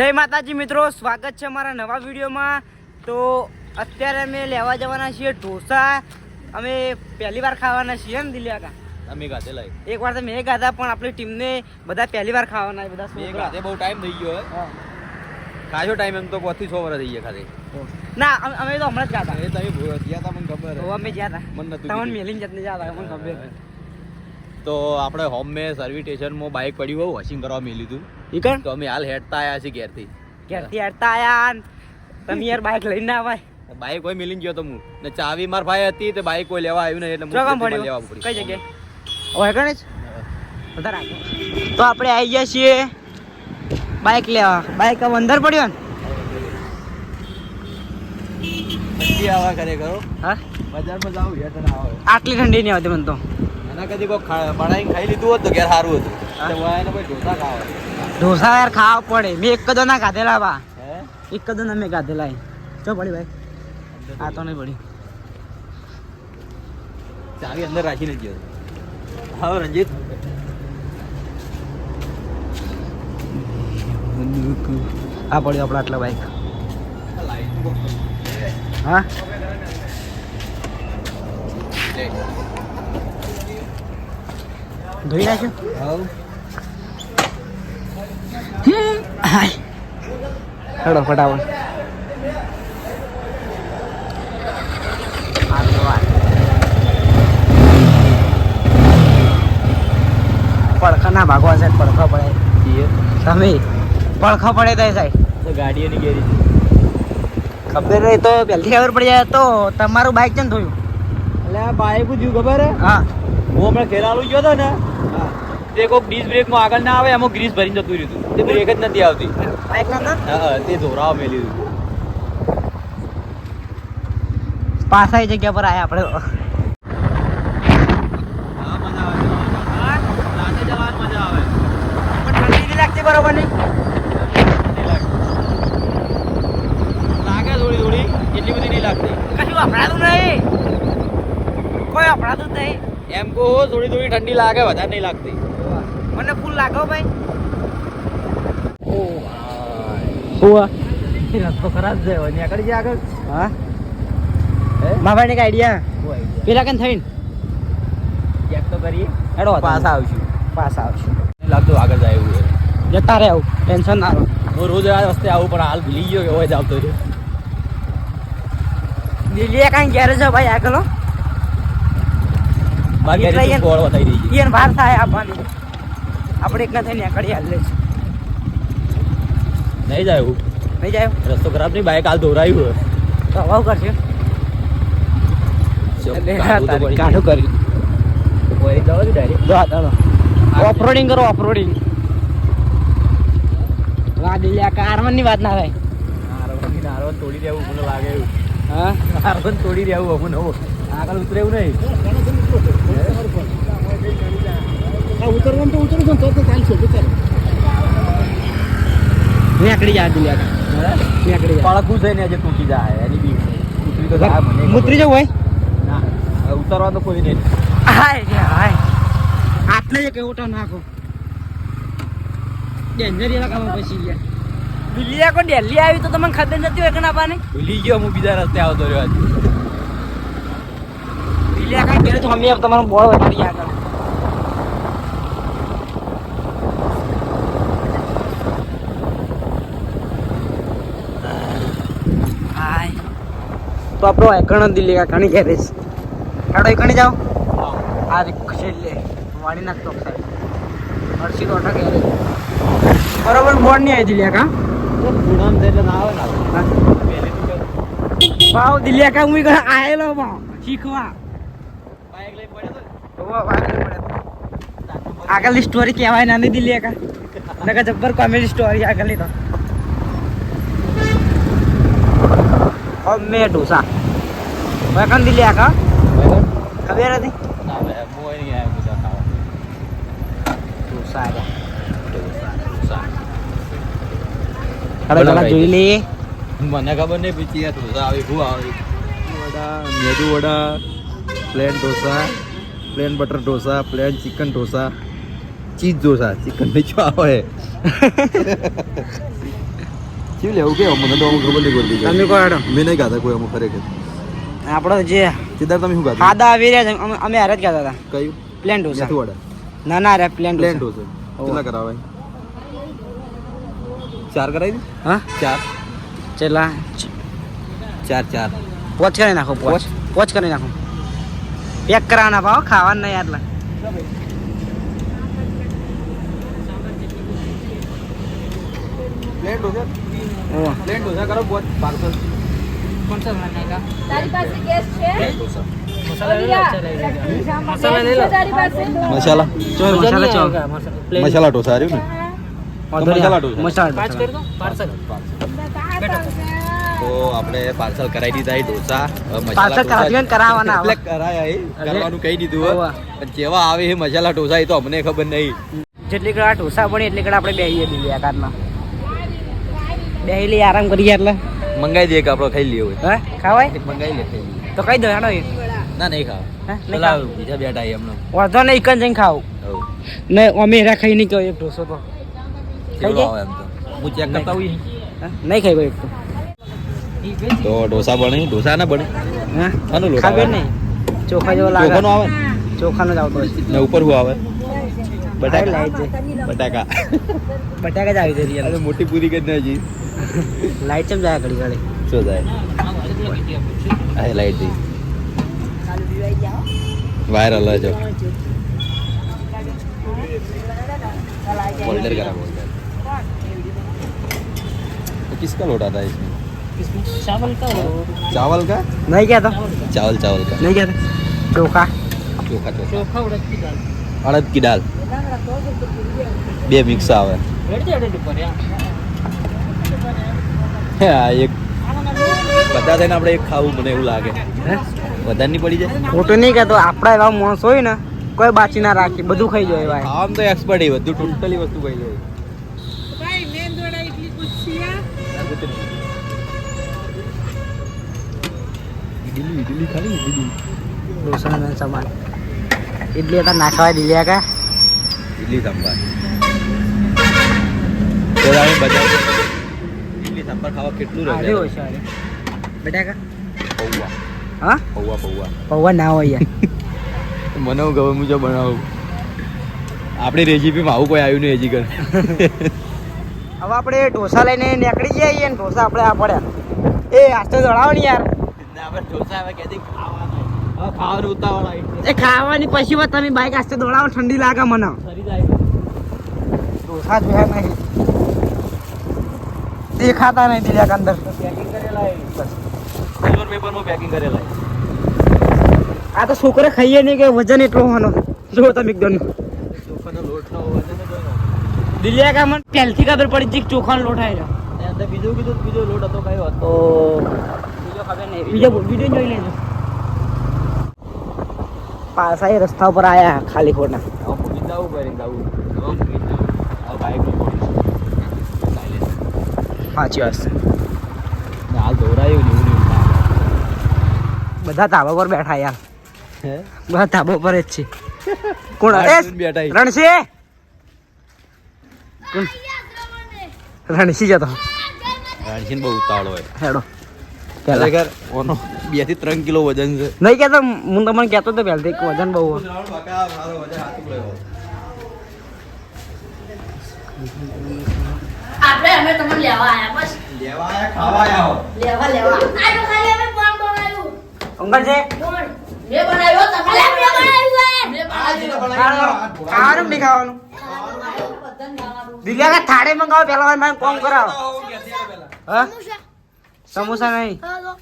જય માતાજી મિત્રો સ્વાગત છે અમારા નવા વિડીયોમાં. તો અત્યારે અમે લેવા જવાના છીએ ઢોસા. અમે પહેલી વાર ખાવાના છીએ ને આગા. અમે ગાતે લાઈ એક વાર તો મેં ગાધા પણ આપણી ટીમને બધા પહેલી વાર ખાવાના બધા મેં. ગાતે બહુ ટાઈમ થઈ ગયો. ખાસો ટાઈમ એમ તો પોથી છ વર્ષ થઈ ગયા ખાલી. ના અમે- તો હમણાં જ ગાતા એ તમે ગયા તા મને ખબર. અમે ગયા હતા તમને. મેલીને જતને જતા મને ખબર. તો આપણે હોમ મેં સર્વિસ સ્ટેશનમાં બાઇક પડ્યું હોય વોશિંગ કરવા મેલ્યું હતું ઈ કણ? તો અમે હાલ હેડતા આવ્યા છીએ ઘેરથી. ઘેરથી હેડતા આયા ને તમે યાર બાઇક લઈને ના આવાય બાઇક કોઈ મિલી ગયો તો હું. ને ચાવી માર ભાઈ હતી તો બાઇક કોઈ લેવા આવ્યું નહીં એટલે જો કામ હું લેવા પડ્યું પડી કઈ જગ્યાએ? ઓય કણે જ તો આપણે આવી ગયા છીએ બાઇક લેવા. બાઇક અંદર પડ્યો ને? ના આટલી ઠંડી નહીં આવતી મને તો. એના કદી કોઈ બનાવીને ખાઈ લીધું હોત તો ઘેર સારું હતું. વાયને ઢોસા ખાવા. ઢોસા યાર ખાવા પડે. મેં એક કદો ના ખાધેલા બા. એક કદો ના મેં ખાધેલા. ચો પડી ભાઈ. આ તો નહીં પડી. ચાવી અંદર રાખી લેજો હા રંજીત. આ પડ્યો આપણા આટલા બાઈક હા? ધોઈ નાખ્યો હાય. હેડો ફટાફટ. પડખા ના ભાગવા સાહેબ પડખા પડે. તમે પડખા પડે તો સાહેબ. ગાડીઓની ગેરી ખબર નહીં તો પહેલી ખબર પડી જાય તો તમારું બાઇક કેમ થયું એટલે આ બાઈક થયું ખબર હે. હા હમણાં ખેરાલુ ગયો હતો ને તે કોઈક ડિસ્ક બ્રેકમાં આગળ ના આવે એમાં ગ્રીસ ભરીને જતું રહ્યું હતું. તે બ્રેક જ નથી આવતી. હા તે ધોરાવા મેલી દીધું પાછા એ જગ્યા પર આવ્યા આપણે બરોબર નહીં? લાગે થોડી થોડી એટલી બધી નહીં લાગતી. કશું અપડાતું નહીં કોઈ અપડાતું જ નહીં એમ કહો થોડી થોડી ઠંડી લાગે વધારે નહીં લાગતી. મને ફૂલ લાગો ભાઈ. હુઆ રસ્તો ખરાબ છે નીકળી જાય આગળ. હા? હે? માભાઈ ને આઈડિયા પેલા કેમ થઈને? ચેક તો કરીએ. હેડો પાછા આવશું. પાસ આવશું. લાગતું આગળ જાય એવું જતા રહે આવું ટેન્શન ના હું રોજ આ રસ્તે આવું પણ હાલ ભૂલી ગયો કે હોય જ આવતો રહ્યો. દિલ્હી કાંઈ છે ભાઈ આગળ. બાકી યાર- ગોળ બતાવી દઈ ઈ એને બહાર થાય આપવાની. આપણે એક ના થઈને નીકળી હાલ જ નહીં જાય એવું. નહીં જાય રસ્તો ખરાબ નહીં બાઈક હાલ ધોરાયું હોય. તો કરશે. કાઢું કરી. વળી જવા દે direct. જો આ ચાલો ઓફરોડિંગ કરો ઓફરોડિંગ વાહ દિલ્હી કારમનની વાત ના થાય. નારવણ તોડી દેવું મને લાગે એવું. હા? નારવણ તોડી દેવું અમને આગળ ઉતરે એવું નહીં ઉતરવાનું તો ઉતરું છું તો તો ચાલશે ઉતર. નીકળી જાય દિલ્હી નીકળી જાય પાળકું આજે તૂટી જાય એની બી ઉતરી તો જાય મને ખબર. જવું હોય? ના ઉતરવા તો કોઈ નહીં. હાય હાય. આટલે જ ઓટો તો નાખો. ડેન્જર ઇલાકામાં પછી ગયા. દિલ્હી આખો દિલ્હી આવી તો તમને ખબર નથી હોય કે ના પાને ભૂલી ગયો હું બીજા રસ્તે આવતો રહ્યો આજે. દિલ્હી કાંઈ ઘેરે તો અમે તમારું બોળ વધારી આગળ તો આપણો એકણ દિલ્હી કાકાની ઘેરે છે. હેડો એકણી જાઓ. આ છેલ્લે વાળી નાખતો હર્ષિત ઓટા ઘેરે. બરોબર બોર્ડ નહીં આવી દિલ્હી કા. ગુણામ છે એટલે ના આવે ને આપણે. પહેલેથી તો ભાવ દિલ્હી કાકા હું આયેલો ભાવ શીખવા બાઈક લઈને પડ્યો તો ને. હોવા વાગલે પડે આગળની સ્ટોરી કહેવાય નાની દિલ્હી કા. નકા જબ્બર કોમેડી સ્ટોરી આગળની તો. અમે ઢોસા વેકન દિલ્હી આકા? ખબર હતી. જોઈ લઈએ મને ખબર નહીં પછી આ ઢોસા આવી ભૂ આવી. Vada medu vada plain dosa. Plain butter dosa plain chicken dosa cheese dosa. Chicken નહીં શું આવે શું લેવું કે? મને તો અમુક ખબર નહીં પડતી તમે કહો હેડો મેં નહીં ખાતા કોઈ અમુક ખરેખર. આપણો જે સિદ્ધાર્થ તમે શું ખાતા ખાધા આવી રહ્યા છે. અમે હારે જ ખાતા હતા. કયું? પ્લેન ઢોસા. ના ના રે પ્લેન પ્લેન ઢોસા. ઢોસા કેટલા કરાવાય? ચાર કરાવી દે? હા? ચાર. ચેલા? ચાર ચાર. પોચ કરી નાખો પોચ? પોચ કરી નાખો. પેક કરાવવાના ભાવ ખાવાના નહીં આટલા. Plain dosa? Oh. Plain dosa કરો બોત પાર્સલ. તારી પાસે ગેસ છે? મસાલા લઈ લો તારી પાસે? મસાલા. ચો મસાલા ચો. મસાલા ઢોસા ઢોસા. તો આપણે પાર્સલ કરાવી દીધા એ ઢોસા પાર્સલ કરાવ્યું કરાવવાના એટલે કરાયા એ કરવાનું કહી દીધું પણ જેવા આવે એ મસાલા ઢોસા એ તો અમને ખબર નહીં. જેટલી કડા ઢોસા બની એટલી કડા આપણે બેહીએ દીધી આકારમાં. બેહી લઈએ આરામ કરીએ એટલે. મંગાઈ દઈએ કે આપણે ખાઈ લઈએ. હા? ખાવાય? મંગાઈ લે ખાઈ તો કઈ દો હેડો ના નહીં ખાવ? બીજા બેઠા એમનો. વાંધો નહીં એકન જઈને ખાવું. ને અમે હેરા ખાઈ નહીં કહ્યું એક ઢોસો તો. કેવડો જાય? એમ તો? હું ચેક કરતા હોઈએ નહીં ખાઈ એક તો તો ઢોસા બને ઢોસા ના બને હા આનો લોટ ખબર આવે? નહીં ચોખા જેવો લાગે ચોખાનો આવે ચોખાનો જ આવતો હોય ને ઉપર શું આવે બટાકા લાઈટ બટાકા બટાકા જ આવી જઈ અરે મોટી પૂરી કરી નાખી લાઈટ ચમ જાય ઘડી ઘડી શું થાય આ લાઈટ જઈ વાયરલ જો फोल्डर करा फोल्डर तो किसका लोट आता है इसमें ચાવલ કા चावल का નહીં કહેતો चावल चावल का નહીં કહેતો ચોખા ચોખા ચોખા અડદ કી દાલ બે મિક્સ આવે હા એક બધા થઈને આપણે એક ખાવું મને એવું લાગે હે? વધારે નહીં પડી જાય ખોટું નહીં કહેતો આપણા એવા માણસ હોય ને કોઈ બાચી ના રાખી બધું ખાઈ જાય એવા ખાવામાં તો એક્સપર્ટ એ બધું ટોટલી વસ્તુ ખાઈ જાય ઇડલી ઇડલી ખાલી ઇડલી ઢોસા ને સામાન ઇડલી હતા નાખવા દીધી કા? ઇડલી સાંભાર. અમે બધા ઇડલી સાંભાર ખાવા કેટલું રહે? હોય છે આજે. બટાકા પૌવા. હા? પૌવા પૌવા. પૌવા ના હોય યાર. મને હું ગમે મુજબ બનાવું? આપણી રેસીપીમાં આવું કોઈ આવ્યું નહીં હજી કર હવે આપણે ઢોસા લઈને નીકળી જઈએ ને ઢોસા આપણે આ પડ્યા. એ આસ્તે દોડાવો ને યાર. ખાવાના. હવે ખાવાનું ઉતાવળ આવી એ ખાવાની પછી વાત તમે બાઈક આસ્તે દોડાવો ઠંડી લાગે મને. ઢોસા જોયા નહીં. દેખાતા નહીં દિલ્યા અંદર પેકિંગ કરેલા પેપરમાં પેકિંગ કરેલા આ તો છોકરે ખાઈએ નહીં કે વજન એટલો હોવાનો. જો તમે એકદમ. દિલ્યા કા મને પહેલથી ખબર પડી હતી કે ચોખાનો લોટ આવ્યો બીજો બીજું કીધું બીજો લોટ હતો કયો હતો? બીજો ખબર નહીં. બીજો વીડિયો જોઈ લેજો. પાછા એ રસ્તા ઉપર આયા ખાલી ખોટા. દાવું કરી સાયલેન્ટ સાચી વાત છે. ને હાલ દોરાયું ને એવું બધા ધાબા પર બેઠા યાર. હે? બધા ધાબા પર જ છે. કોણ? બેઠા રણસી કોણ રણસી જતો. રણસી બહુ ઉતાવળ હોય. હેડો. ખરેખર ઓનો બેથી ત્રણ કિલો વજન છે નહીં કહેતો હું તમને કહેતો તો પહેલથી કે વજન બહુ આપણે અમે તમને લેવા આયા બસ લેવા લેવા આ તો ખાલી અમે કોણ બનાવ્યું અંકલ છે કોણ મેં બનાવ્યો તમારે મેં બનાવ્યું મેં બનાવ્યું ખાવાનું નહીં ખાવાનું દિલ્યા થાળે મંગાવો પેલા કોમ કરાવો હા સમોસા નહીં हेलो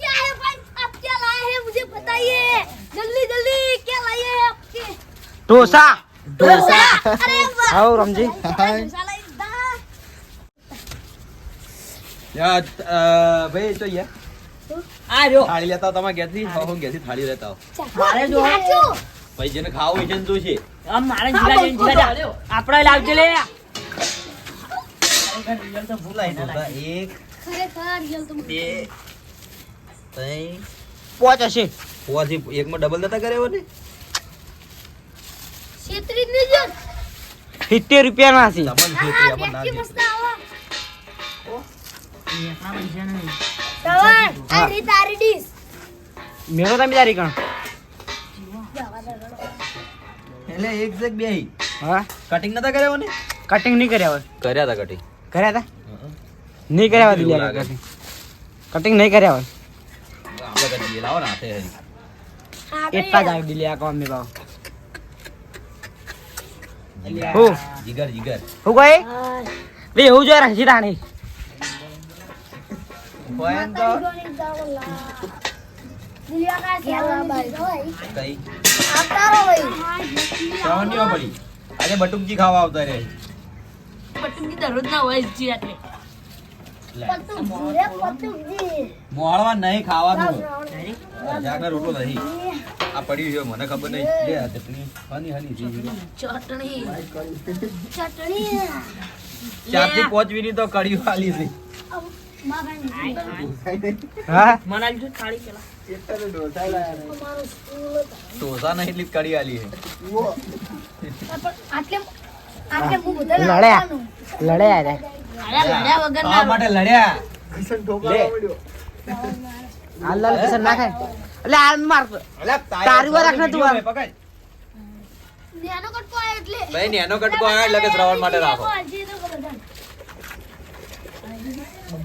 क्या है भाई आप क्या लाए हैं मुझे बताइए जल्दी जल्दी क्या लाए हैं आपके ઢોસા डोसा अरे वाह હાઉ રમજી डोसा लाई दा ભાઈ તો યાર આ જો થાળી લેતા આવો તમારા ઘેરથી હું ઘેરથી થાળી લેતા આવો મારે જો चाचू ભાઈ જેને ખાવું હોય છે ને શું છે આમ મારે જીલા જઈને જીલા જા આપણે લાવજે લે એક खरेखर रियल तुम બે ત્રણ. પોચ એકમાં ડબલ નતા કર્યો ને સિત્તેર રૂપિયા ના છે મેળો તમે એટલે એક સેક બે હા? કટિંગ નતા કર્યા ને કટિંગ નહીં કર્યા હોય. કર્યા હતા કટિંગ કર્યા હતા નહીં કર્યા હોય. કટિંગ કટિંગ નહીં કર્યા હોય. ને એટલા જ આવી દિલ્હી આ કોમ ભાવ હું? જીગર જીગર. હું કહે. બે રાણી આજે બટુકજી ખાવા આવતા રે પતુક રે પતુકજી મોળવા નહીં ખાવાનું. જાગના રોટલો નહીં આ પડી છે મને ખબર નહીં. લે આ ચટણી. હની હની છે ચટણી. ચારથી પાંચ મિનિટ તો કડી વાલી છે. ઢોસા નહીં એટલી કડી આલી છે. લડ્યા. લડ્યા રે માટે લડ્યા લે. હાલ કિશન ના ખાય એટલે હાલ માર તારી વાર રાખ તું વીડિયો આમ. મેં પકડ. નેનો કટકો આવે એટલે ભાઈ નેનો કટકો આવે એટલે કે શ્રવણ માટે રાખો.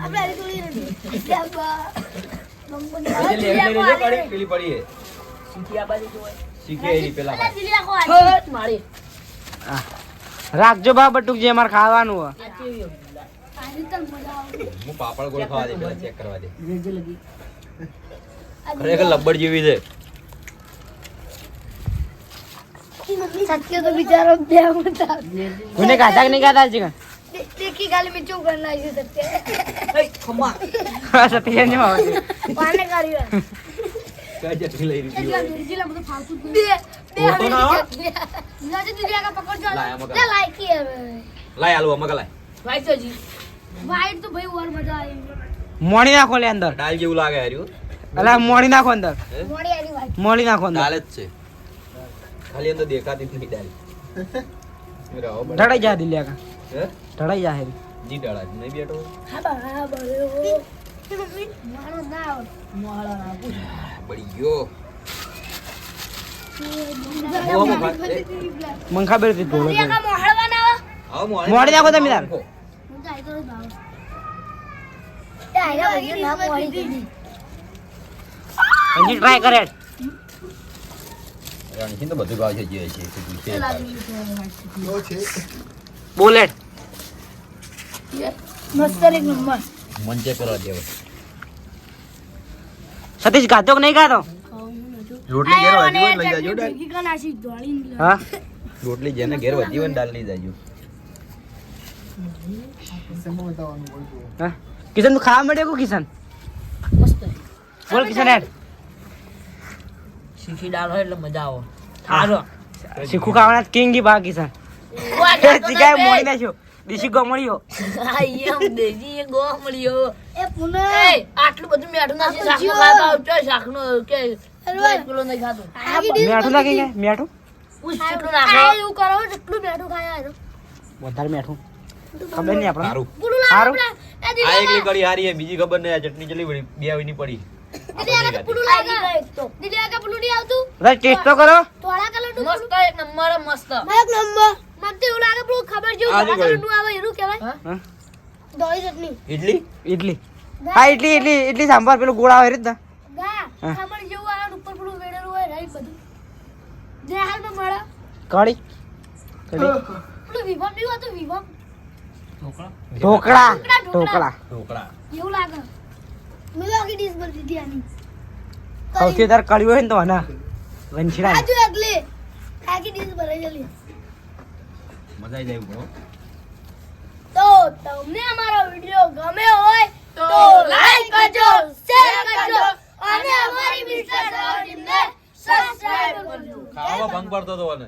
આપણે થોડી નથી. પડી શીખે એની પેલા. રાખજો બા બટુક જે અમારે ખાવાનું હોય. હું પાપડ ગોળ ખાવા દે પેલા ચેક કરવા દે. ખરેખર લબ્બડ જેવી છે. સત્ય તો બિચારો બે મોટા કે નહીં દેખી મેં ચૂપ સત્ય. સત્ય. પાને લઈ બે ના આલુ લાય. વાઈટ તો ભાઈ ઓર મજા આવી. મોણી નાખો લે અંદર. ડાલ જેવું લાગે હાર્યું. અલા મોણી નાખો અંદર. મોણી આની આવી વાઈટ. મોણી નાખો અંદર. ડાલ જ છે. ખાલી અંદર દેખાતી નહીં દાલ ઢળાઈ જા દિલ્યા કા હે? ઢળાઈ જા હેરી. જી ડાળા નહીં બેઠો? હા બા હા બા મારો ના આવડે. બળી ગયો મંખા બેરથી ના મોડી નાખો તમે તાર. ભાવ ટ્રાય કરે. રણછીન તો બધું ભાવ છે જે છે તે પૂછે જ ભાવ છે. બુલેટ મસ્ત એક નંબર મન ચેક કરવા દેવો. સતીશ ખાધો કે નહીં ખાધો રોટલી ઘેર વાજી લઈ જાજો દાલ ભેગી કરી નાખી ધોળી હા? રોટલી જેને ઘેર વાજી હોય ને દાલ લઈ જાજો. હા કિશન તું ખાવા મળ્યો કો કિશન બોલ કિશન હેડ શીખી દાળ હોય એટલે મજા આવો સારો શીખું ખાવાના કિંગ ઈ બા કિશન ચીકાય મોડી નાખ્યો દેશી ગો મળ્યો આ એમ દેજી એ ગો મળ્યો એ પુનઃ આટલું બધું મેઠું નાખી શાકનો ખાતો આવતો શાકનું કે કિલો નહીં ખાતું મેઠું નાખી ગયા મેઠું ઉસ કેટલું આ નાખો એવું કરો જેટલું મેઠું ખાયા. વધારે મેઠું ખબર નહીં આપણે. સારું. એ આ એકલી કળી હારી છે બીજી ખબર નહીં આ ચટણી ચલી પડી બે આવીની પડી. દીદી આગળ પૂરું લાગે. દીદી આગળ પેલું નહીં આવતું? ટેસ્ટ તો કરો. મસ્ત એક નંબર મસ્ત. એક નંબર. મને એવું લાગે પેલું ખબર કલરનું આવે એનું કહેવાય. હા? ચટણી. ઇડલી ઇડલી હા ઇડલી ઇડલી ઇડલી સાંભાર પેલું ગોળ આવે રીત ગા જેવું આવે ને ઉપર પેલું વેડેલું હોય રાઈ બધું. જે હાલમાં મળે. કઢી. કઢી. પેલું વિભમ નહીં હોતું વિભમ. ઢોકળા? ઢોકળા. ઢોકળા એવું લાગે. મેં આખી ડીશ બની દીધી આની. સૌથી વધારે કડવી હોય ને તો આના. વંશીડા આજુ આગલે આખી ડીશ ભરાઈ ગયેલી મજા આવી જાય બરો તો તમને અમારો વિડિયો ગમે હોય તો લાઈક કરજો શેર કરજો અને અમારી મિસ્ટર ટીમને સબસ્ક્રાઇબ કરજો. ખાવા ભંગ પડતો હતો અને